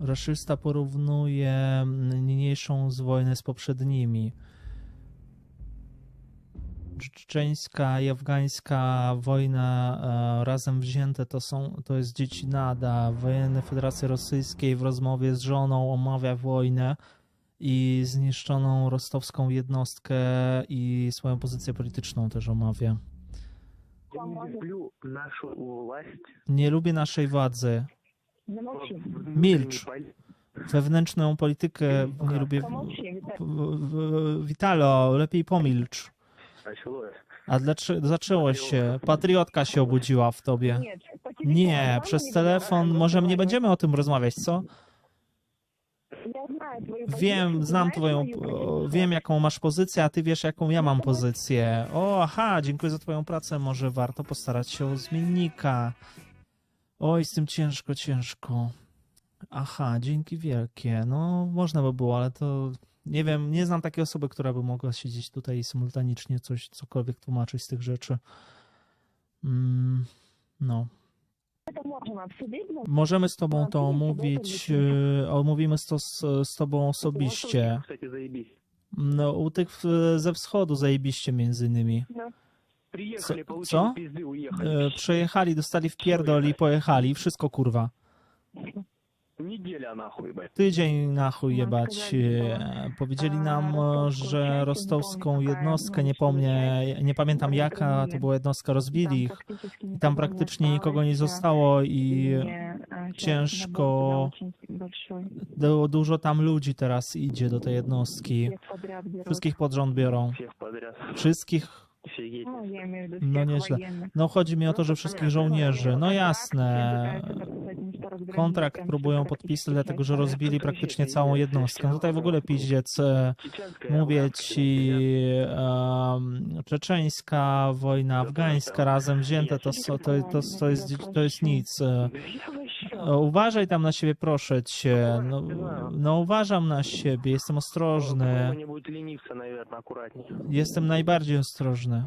Raszysta porównuje niniejszą z wojnę z poprzednimi. Czeczeńska i afgańska wojna e, razem wzięte to, są, to jest dziecinada. Wojenne Federacji Rosyjskiej w rozmowie z żoną omawia wojnę i zniszczoną rostowską jednostkę i swoją pozycję polityczną też omawia. Nie lubię naszej władzy. Milcz. Wewnętrzną politykę nie lubię. Witalo, lepiej pomilcz. A dlaczego zaczęło się? Patriotka się obudziła w tobie. Nie, przez telefon może nie będziemy o tym rozmawiać, co? Wiem, znam twoją, wiem jaką masz pozycję, a ty wiesz jaką ja mam pozycję. O, aha, dziękuję za twoją pracę, może warto postarać się o zmiennika. Oj, z tym ciężko, ciężko. Aha, dzięki wielkie. No, można by było, ale to nie wiem, nie znam takiej osoby, która by mogła siedzieć tutaj i symultanicznie coś, cokolwiek tłumaczyć z tych rzeczy. Mm, no. Możemy z tobą to omówić, e, omówimy to z, z tobą osobiście. No, u tych ze wschodu zajebiście między innymi. No. Приехали, Co- получили co? пизды, уехали. E, przejechali, dostali w pierdol i pojechali. Wszystko kurwa. Неделя нахуй, блядь. Tydzień na chuj jebać. E, Powiedzieli nam, e, że rostowską jednostkę, nie pomnę, nie pamiętam jaka to była jednostka, rozbili ich. I tam praktycznie nikogo nie zostało i ciężko- du- dużo tam ludzi teraz idzie do tej jednostki. Wszystkich pod rząd biorą. Всех подряд. Wszystkich no nieźle. No chodzi mi o to, że wszystkich żołnierzy. No jasne. Kontrakt próbują podpisać, dlatego że rozbili praktycznie całą jednostkę. Tutaj w ogóle piździec. Mówię ci, czeczeńska wojna afgańska razem wzięte, to, to, to, to, jest, to jest nic. E, e, uważaj tam na siebie, proszę cię. No, no, no, uważam na siebie, jestem ostrożny. Jestem najbardziej ostrożny.